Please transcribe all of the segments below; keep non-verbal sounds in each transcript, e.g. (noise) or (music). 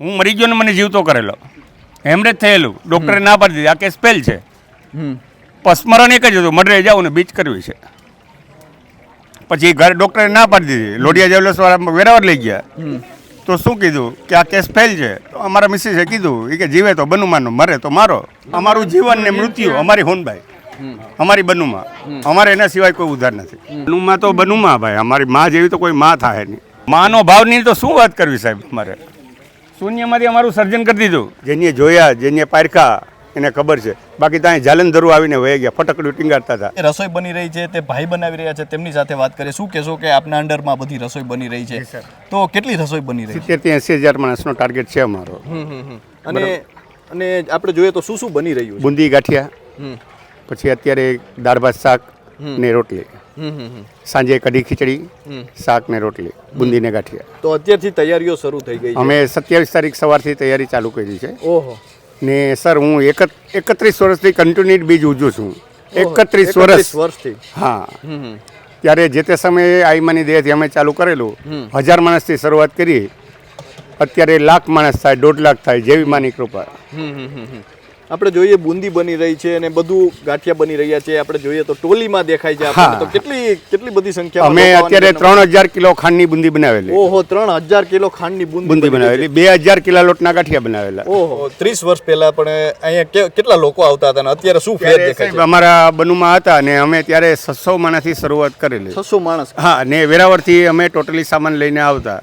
હું મરી ગયો ને મને જીવતો કરેલો. હેમરેજ થયેલું. ડૉક્ટરે ના પાડી દીધી. આ કેસ ફેલ છે. પસ્મરણ એક જ હતું. મર્ડરે જાઉં ને બીચ કરવી છે. પછી ઘરે ડૉક્ટરે ના પાડી દીધી. લોડિયા જેવલસવાળા વેરાવર લઈ ગયા. તો શું કીધું? કે આ કેસ ફેલ છે. તો અમારા મિસિસે કીધું એ કે જીવે તો બનુમાનું મરે તો મારો. અમારું જીવન ને મૃત્યુ અમારી હોનભાઈ. અમારી બનુમાં. અમારે એના સિવાય કોઈ ઉધાર નથી. બનુમાં તો બનુમાં ભાઈ. અમારી માં જેવી તો કોઈ માં થાય નહીં. માનો ભાવની તો શું વાત કરવી સાહેબ અમારે શૂન્યમાંથી અમારું સર્જન કરી દીધું. જેને જોયા જેને પારખા એને ખબર છે. બાકી ત્યાં જાલંધરું આવીને વહી ગયા ફટકડું ટીંગાડતા હતા. એ રસોઈ બની રહી છે તે ભાઈ બનાવી રહ્યા છે તેમની સાથે વાત કરીએ. શું કહેશો કે આપના અંડરમાં બધી રસોઈ બની રહી છે? તો કેટલી રસોઈ બની રહી છે? એંસી હજાર માણસનો ટાર્ગેટ છે અમારો. અને અને આપણે જોઈએ તો શું શું બની રહ્યું બુંદી ગાંઠિયા પછી અત્યારે દાળ ભાત શાક ને રોટલી. સાંજે કઢી ખીચડી શાક ને રોટલી બુંદી ને ગાંઠિયા. તો અત્યારથી તૈયારીઓ શરૂ થઈ ગઈ અમે સત્યાવીસ તારીખ સવારથી તૈયારી ચાલુ કરી છે. ઓહો. ને સર હું એક એકત્રીસ વર્ષથી કન્ટિન્યુ બીજ ઉજું છું. એકત્રીસ વર્ષ. વર્ષથી. હા. ત્યારે જે તે સમયે આઈમાની દેહથી અમે ચાલુ કરેલું હજાર માણસથી શરૂઆત કરી અત્યારે લાખ માણસ થાય દોઢ લાખ થાય જેવી માની કૃપા. આપણે જોઈએ બુંદી બની રહી છે અને બધું ગાંઠિયા બની રહ્યા છે. આપણે જોઈએ તો ટોલીમાં દેખાય છે. આપણને તો કેટલી કેટલી બધી સંખ્યા અમે અત્યારે ત્રણ હજાર કિલો ખાંડની બુંદી બનાવેલી. ઓહો ત્રણ હજાર કિલો ખાંડની બુંદી બુંદી બનાવેલી. બે હજાર કિલો લોટના ગાંઠિયા બનાવેલા. ઓહો. ત્રીસ વર્ષ પહેલા પણ અહીંયા કેટલા લોકો આવતા હતા અને અત્યારે શું ફેર દેખાય છે? અમારા બનુમાં હતા અને અમે ત્યારે છસો માણસથી શરૂઆત કરેલી. છસો માણસ. હા ને વેરાવળથી અમે ટોટલી સામાન લઈને આવતા.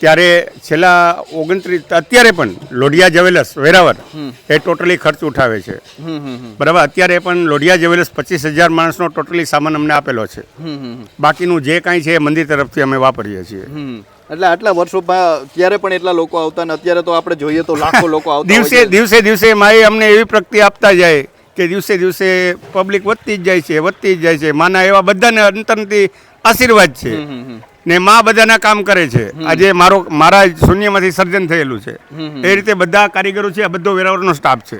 ત્યારે છેલ્લા ઓગણત્રીસ અત્યારે પણ લોઢિયા જવેલસ વેરાવળ એ ટોટલી ખર્ચ ઉઠાવે છે. બરાબર? અત્યારે પણ લોઢિયા જ્વેલર્સ પચીસ હજાર માણસનો ટોટલી સામાન અમને આપેલો છે. બાકીનું જે કાંઈ છે એ મંદિર તરફથી અમે વાપરીએ છીએ. એટલે આટલા વર્ષોમાં ત્યારે પણ એટલા લોકો આવતા ને અત્યારે તો આપણે જોઈએ તો લાખો (laughs) લોકો આવતા દિવસે દિવસે દિવસે માએ અમને એવી પ્રગતિ આપતા જાય કે દિવસે દિવસે પબ્લિક વધતી જ જાય છે વધતી જ જાય છે. માના એવા બધાને અંતરથી આશીર્વાદ છે. ને મા બધાના કામ કરે છે. આજે મારો મારા શૂન્યમાંથી સર્જન થયેલું છે. એ રીતે બધા કારીગરો છે આ બધો વેરાવળનો સ્ટાફ છે.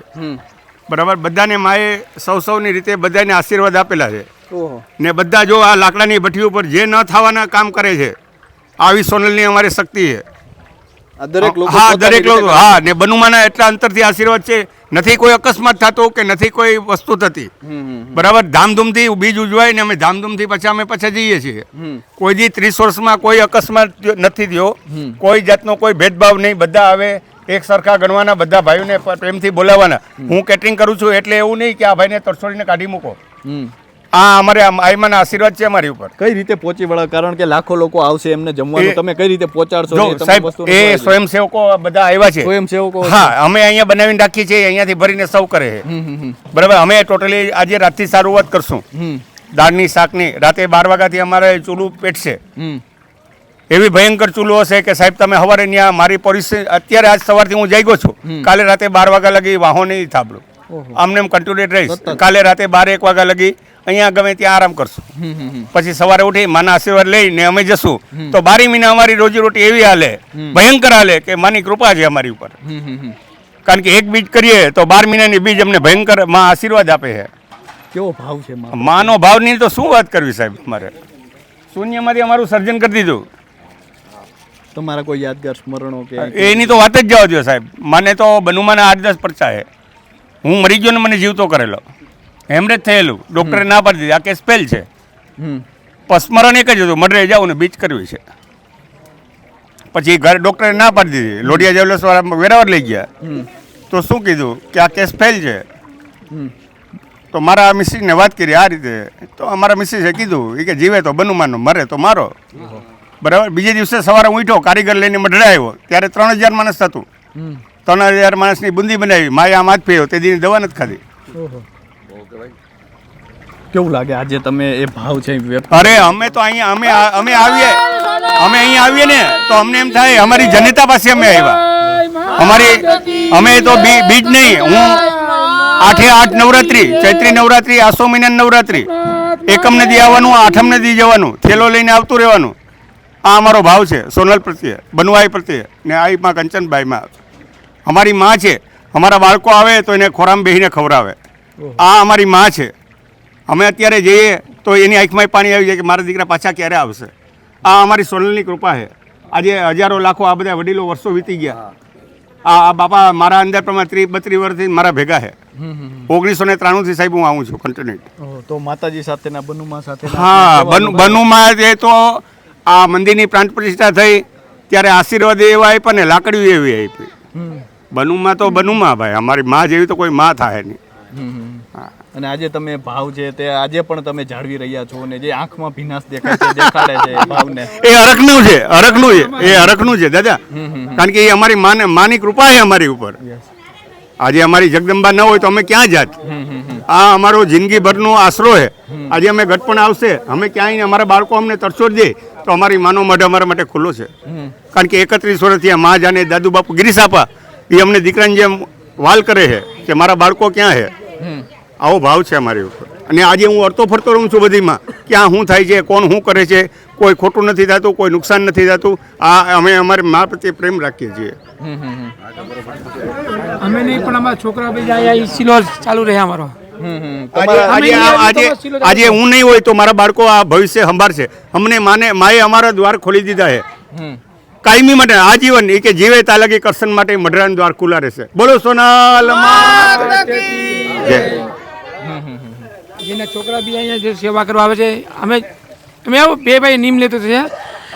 બરાબર? બધાને માએ સૌ સૌની રીતે બધાને આશીર્વાદ આપેલા છે. ને બધા જો આ લાકડાની ભઠ્ઠી ઉપર જે ન થવાના કામ કરે છે આવી સોનલની અમારી શક્તિ છે. દરેક લોકો હા દરેક લોકો હા ને બનુમાના એટલા અંતરથી આશીર્વાદ છે નથી કોઈ અકસ્માત થતો કે નથી કોઈ વસ્તુ થતી. બરાબર ધામધૂમથી બીજ ઉજવાય ને અમે ધામધૂમથી પછી અમે પછી જઈએ છીએ. કોઈ દી ત્રીસ વર્ષમાં કોઈ અકસ્માત નથી થયો. કોઈ જાતનો કોઈ ભેદભાવ નહીં. બધા આવે એક સરખા ગણવાના બધા ભાઈઓને પ્રેમથી બોલાવવાના હું કેટરિંગ કરું છું એટલે એવું નહીં કે આ ભાઈને તરછોડીને કાઢી મૂકો. આ અમારે આઈમાના આશીર્વાદ છે અમારી ઉપર. કઈ રીતે પહોંચી વળે? કારણ કે લાખો લોકો આવશે એમને જમવાનું. તમે કઈ રીતે પહોંચાડશો એ સાહેબ એ. સ્વયંસેવકો બધા આવ્યા છે. સ્વયંસેવકો હા અમે અહીંયા બનાવીને રાખીએ છીએ અહીંયાથી ભરીને સૌ કરે છે. બરાબર અમે ટોટલી આજે રાતથી શરૂઆત કરશું. દાળની શાકની રાતે બાર વાગ્યાથી અમારે ચૂલું પેટશે એવી ભયંકર ચૂલો હશે કે સાહેબ તમે સવારે ત્યાં મારી પરિસ્થિતિ અત્યારે આજ સવારથી હું જાગ્યો છું. કાલે રાતે બાર વાગ્યા લગી વાહો નહીં થાબડું આમને એમ કન્ટિન્યુટ રહીશ. કાલે રાતે બાર એક વાગ્યા લગી અહીંયા ગમે ત્યાં આરામ કરશું. પછી સવારે ઉઠી માના આશીર્વાદ લઈને અમે જશું. તો બારી મહિના અમારી રોજીરોટી એવી હાલે ભયંકર હાલે કે માની કૃપા છે અમારી ઉપર. કારણ કે એક બીજ કરીએ તો બાર મહિનાની બીજ અમને ભયંકરમાં આશીર્વાદ આપે છે. કેવો ભાવ છે માનો ભાવની તો શું વાત કરવી સાહેબ અમારે? શૂન્યમાંથી અમારું સર્જન કરી દીધું. તમારા કોઈ યાદગાર સ્મરણો કે એની તો વાત જ જવા દો સાહેબ. મને તો બનુમાના આઠ દસ પરચા છે. હું મરી ગયો ને મને જીવતો કરેલો. હેમરેજ થયેલું. ડૉક્ટરે ના પાડી દીધી. આ કેસ ફેલ છે. પસ્મરણ એક જ હતું. મડરે જાઉં ને બીચ કરવી છે. પછી ઘરે ડૉક્ટરે ના પાડી દીધી. લોડિયા જેવલસવાળા વેરાવર લઈ ગયા. તો શું કીધું? કે આ કેસ ફેલ છે. તો મારા મિસિસને વાત કરી આ રીતે. તો અમારા મિસિસે કીધું એ કે જીવે તો બનુમાનો મરે તો મારો. બરાબર? બીજે દિવસે સવારે ઉઠ્યો કારીગર લઈને મઢડે આવ્યો. ત્યારે ત્રણ હજાર માણસ થતું ત્રણ હજાર માણસની બુંદી બનાવી. માય આમ હાથ પીયો તે દીની દવા નથી ખાધી. કેવું લાગે આજે તમે એ ભાવ છે અરે અમે તો અહીંયા અમે અમે આવીએ. અમે અહીંયા આવીએ ને તો અમને એમ થાય, અમારી જનતા પાસે અમે આવ્યા. અમારી અમે તો બીજ નહીં, હું આઠે આઠ નવરાત્રી, ચૈત્રી નવરાત્રી, આસો મહિના નવરાત્રી. એકમ નદી આવવાનું, આઠમ નદી જવાનું, થેલો લઈને આવતું રહેવાનું. આ અમારો ભાવ છે, સોનલ પ્રત્યે, બનવાઈ પ્રત્યે, ને આઈમાં કંચનબાઈમાં. અમારી માં છે, અમારા બાળકો આવે તો એને ખોરામ બેહીને ખવડાવે. આ અમારી માં છે. અમે અત્યારે જઈએ તો એની આંખમાં પાણી આવી જાય કે મારા દીકરા પાછા ક્યારે આવશે? આ અમારી સોનલની કૃપા છે. આજે હજારો લાખો આ બધા વડીલો વર્ષો વીતી ગયા. આ આ બાપા મારા અંદર પ્રમાણે ત્રીસ બત્રીસ વર્ષથી મારા ભેગા છે. ઓગણીસો ને ત્રાણુંથી સાહેબ હું આવું છું કન્ટિન્યુ તો માતાજી સાથેના બનુમાં સાથે હા બનુ બનુમાં જે તો આ મંદિરની પ્રાંત પ્રતિષ્ઠા થઈ ત્યારે આશીર્વાદ એવા આપ્યા ને લાકડીઓ એવી આપી બનુમાં તો બનુમાં ભાઈ અમારી માં જેવી તો કોઈ માં થાય નહીં. અને આજે તમે ભાવ છે તે આજે પણ તમે જાળવી રહ્યા છો અને જે આંખમાં ભીનાશ દેખાય છે દેખાડે છે એ ભાવને. એ અરખનું છે અરકનું છે એ અરકનું છે દાદા. કારણ કે એ અમારી માને માની કૃપા છે અમારી ઉપર. આજે અમારી જગદંબા ન હોય તો અમે ક્યાં જાત? આ અમારો જિંદગીભરનો આશરો છે. આજે અમે ગટપણ આવશે અમે ક્યાંય અમારા બાળકો અમને તરસો જ દે તો અમારી માનો મઢ અમારા માટે ખુલ્લો છે. કારણ કે એકત્રીસ વર્ષથી આ મા જાને દાદુ બાપુ ગિરીસાપા એ અમને દીકરાની જેમ વાલ કરે છે. કે મારા બાળકો ક્યાં છે આવો ભાવ છે અમારી ઉપર. અને આજે હું અડતો ફરતો રહું છું બધીમાં. ક્યાં શું થાય છે કોણ શું કરે છે કોઈ ખોટું નથી થતું કોઈ નુકસાન નથી થતું. આ અમે અમારે મા પ્રત્યે પ્રેમ રાખીએ છીએ. અમે નહીં પણ અમારા છોકરા ભાઈ સિલો ચાલુ રહે અમારો. આજે હું નહીં હોય તો મારા બાળકો આ ભવિષ્ય સંભાળશે. અમને માને માએ અમારા દ્વાર ખોલી દીધા છે કાયમી માટે આજીવન એ કે જીવે તાલગી કરશન માટે મઢરાન દ્વાર ખુલ્લા રહેશે. બોલો સોનાલ. જેના છોકરા બી અહીંયા જે સેવા કરવા આવે છે અમે અમે આવો બે ભાઈ નીમ લેતો છે.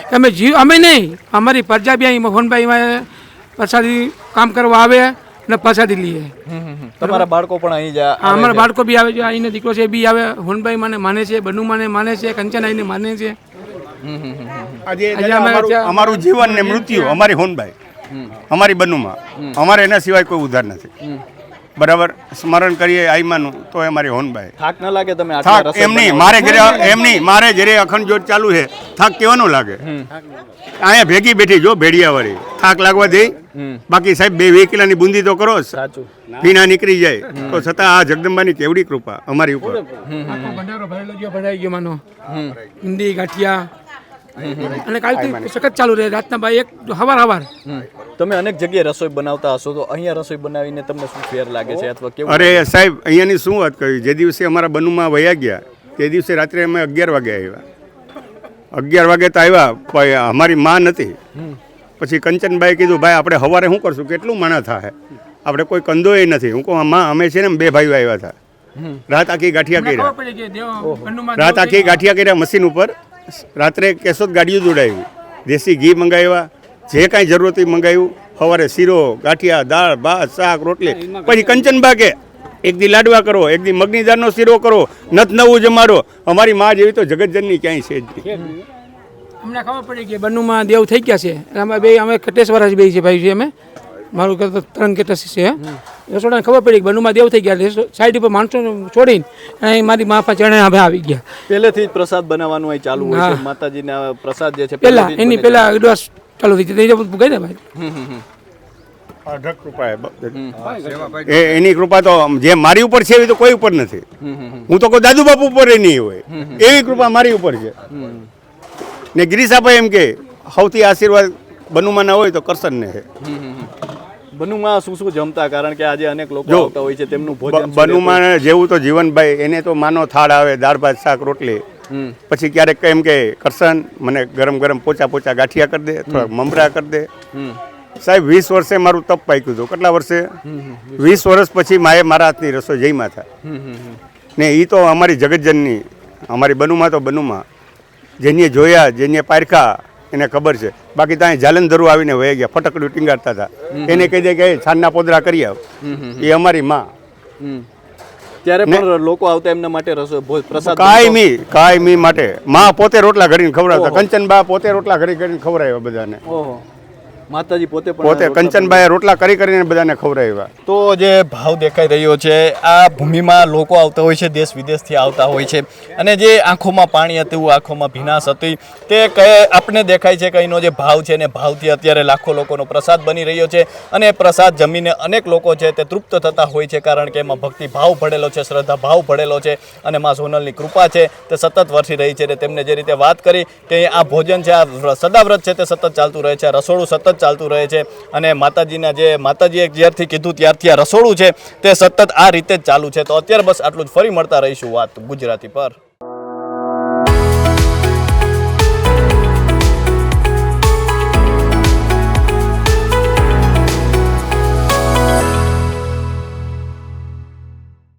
કે અમે જીવ અમે નહીં અમારી પ્રજા બી અહીં મોહનભાઈ માં પ્રસાદી કામ કરવા આવે ને પ્રસાદી લઈએ. તમારા બાળકો પણ અહીં જાય આ અમારા બાળકો બી આવે છે અહીંનો દીકરો છે એ બી આવે. હોનભાઈ મને માને છે બનુ માને માને છે કંચન આઈને માને છે. આજે અમારું જીવન ને મૃત્યુ અમારી હોનભાઈ. અમારી બનુમાં. અમારે એના સિવાય કોઈ ઉધાર નથી. બરાબર? સ્મરણ કરીએ આઈમાનું તો એ મારી હોનભાઈ. થાક ન લાગે તમે થાક રસોઈ એમ નહીં મારે ઘરે એમ નહીં મારે ઘરે અખંડ જોત ચાલુ છે. થાક કેવાનો લાગે? અહીંયા ભેગી બેઠી જો ભેડિયાવાળી. થાક લાગવા દે. બાકી સાહેબ બે વીસ કિલોની બુંદી તો કરો. સાચું. પીના નીકળી જાય. તો છતાં આ જગદંબાની કેવડી કૃપા અમારી ઉપર. ભંડારો ભરેલો ગયો ભરાઈ ગયો માનો. હિન્દી ગાંઠિયા અને કાલથી સખત ચાલુ રહે રાતના ભાઈ એક હવાર હવાર. તમે અનેક જગ્યાએ રસોઈ બનાવતા હશો તો અહીંયા રસોઈ બનાવીને તમને શું ફેર લાગે છે અથવા કેવું અરે સાહેબ અહીંયાની શું વાત કરી? જે દિવસે અમારા બનુમાં વયા ગયા તે દિવસે રાત્રે અમે અગિયાર વાગે આવ્યા. અગિયાર વાગે તો આવ્યા પણ અમારી માં નથી. પછી કંચનભાઈ કીધું ભાઈ આપણે સવારે શું કરશું? કેટલું માણા થાય આપણે કોઈ કંદોય નથી. હું કહું માં અમે છે ને બે ભાઈઓ આવ્યા હતા. રાત આખી ગાંઠિયા કર્યા. રાત આખી ગાંઠિયા કર્યા મશીન ઉપર. રાત્રે કેશોદ ગાડીઓ જોડાવી દેશી ઘી મંગાવ્યા, જે કાંઈ જરૂર હતી મંગાવ્યું. સવારે શીરો, ગાંઠિયા, દાળ, ભાત, શાક, રોટલી. પછી કંચન બાગે. એક દી લાડવા કરો, એક દી મગની દાળનો શીરો કરો. નથ નવું જમાડો અમારી. માં જેવી તો જગતજનની ક્યાંય છે જ અમને ખબર પડી કે બન્નુમાં દેવ થઈ ગયા છે. અમે બે અમે કટેશ્વર જ બે છે ભાઈ છે અમે. મારું ઘર તો ત્રણ કટેશ છે રસોડાને ખબર પડી કે બનુમાં દેવ થઈ ગયા સાઈડ ઉપર માણસો છોડીને અહીં મારી મા પાસે ચણે હવે આવી ગયા. પહેલેથી જ પ્રસાદ બનાવવાનું અહીં ચાલુ હોય છે. હા. માતાજીના પ્રસાદ જે છે પહેલા એની પહેલા એડવાન્સ ચાલુ થઈ ગઈ ગઈ ને ભાઈ. એની કૃપા તો જે મારી ઉપર છે એવી તો કોઈ ઉપર નથી. હું તો કોઈ દાદુ બાપુ ઉપર એ નહીં હોય. એવી કૃપા મારી ઉપર છે. ને ગિરીશાભાઈ એમ કે સૌથી આશીર્વાદ બનુમાં ના હોય તો કરશન ને છે હમ. બનુમાં શું શું જમતા? કારણ કે આજે અનેક લોકો આવતા હોય છે તેમનું ભોજન? બનુમાં જેવું તો જીવનભાઈ એને તો માનો થાળ આવે દાળ ભાત શાક રોટલી. પછી ક્યારેક એમ કે કરશન મને ગરમ ગરમ પોચા પોચા ગાંઠિયા કરી દે થોડાક મમરા કરી દે. સાહેબ વીસ વર્ષે મારું તપ પાક્યું હતું. કેટલા વર્ષે? વીસ વર્ષ પછી માએ મારા હાથની રસોઈ જઈમાં થાય. ને એ તો અમારી જગતજનની અમારી બનુમાં તો બનુમાં. જેને જોયા જેને પારખા એને ખબર છે. બાકી ત્યાં જાલંધરું આવીને વહી ગયા ફટકડું ટીંગાડતા હતા. એને કહી દે કે છાનના પોદરા કરી આવ. એ અમારી માં. ત્યારે પણ લોકો આવતા એમના માટે રસોઈ પ્રસાદ કાયમી કાયમી માટે. માં પોતે રોટલા ઘડીને ખવડાવતા. કંચનબા પોતે રોટલા ઘડી કરીને ખવડાવ્યા બધાને. ઓહો. માતાજી પોતે પણ પોતે રોટલા રોટલા કરી કરીને બધાને ખવડાવ્યા. તો જે ભાવ દેખાઈ રહ્યો છે આ ભૂમિમાં લોકો આવતા હોય છે દેશ વિદેશથી આવતા હોય છે. અને જે આંખોમાં પાણી હતું આંખોમાં ભીનાશ હતી તે કહે આપણે દેખાય છે કે એનો જે ભાવ છે ને ભાવથી અત્યારે લાખો લોકોનો પ્રસાદ બની રહ્યો છે. અને પ્રસાદ જમીને અનેક લોકો છે તે તૃપ્ત થતા હોય છે કારણ કે એમાં ભક્તિ ભાવ ભળેલો છે શ્રદ્ધા ભાવ ભળેલો છે અને માં સોનલની કૃપા છે તે સતત વરસી રહી છે. અને તેમને જે રીતે વાત કરી કે આ ભોજન છે આ સદાવ્રત છે તે સતત ચાલતું રહે છે. રસોડું સતત ચાલતું રહે છે અને માતાજીના જે માતાજીએ જ્યારથી કીધું ત્યારથી આ રસોડું છે તે સતત આ રીતે જ ચાલુ છે. તો અત્યારે બસ આટલું જ. ફરી મળતા રહીશું વાત ગુજરાતી પર.